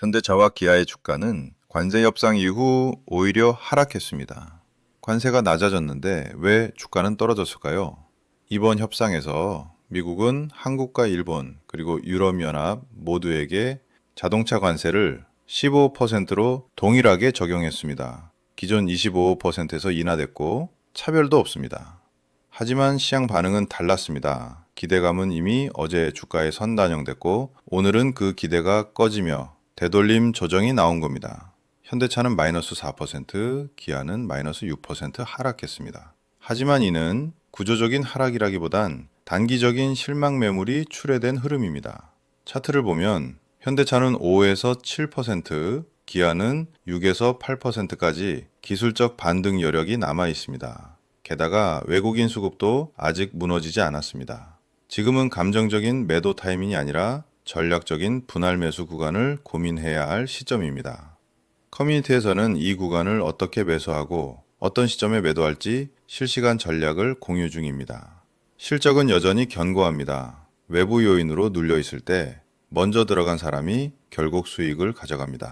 현대차와 기아의 주가는 관세 협상 이후 오히려 하락했습니다. 관세가 낮아졌는데 왜 주가는 떨어졌을까요? 이번 협상에서 미국은 한국과 일본 그리고 유럽연합 모두에게 자동차 관세를 15%로 동일하게 적용했습니다. 기존 25%에서 인하됐고 차별도 없습니다. 하지만 시장 반응은 달랐습니다. 기대감은 이미 어제 주가에 선반영됐고 오늘은 그 기대가 꺼지며 되돌림 조정이 나온 겁니다. 현대차는 마이너스 4%, 기아는 마이너스 6% 하락했습니다. 하지만 이는 구조적인 하락이라기보단 단기적인 실망 매물이 출회된 흐름입니다. 차트를 보면 현대차는 5에서 7%, 기아는 6에서 8%까지 기술적 반등 여력이 남아 있습니다. 게다가 외국인 수급도 아직 무너지지 않았습니다. 지금은 감정적인 매도 타이밍이 아니라 전략적인 분할 매수 구간을 고민해야 할 시점입니다. 커뮤니티에서는 이 구간을 어떻게 매수하고 어떤 시점에 매도할지 실시간 전략을 공유 중입니다. 실적은 여전히 견고합니다. 외부 요인으로 눌려 있을 때 먼저 들어간 사람이 결국 수익을 가져갑니다.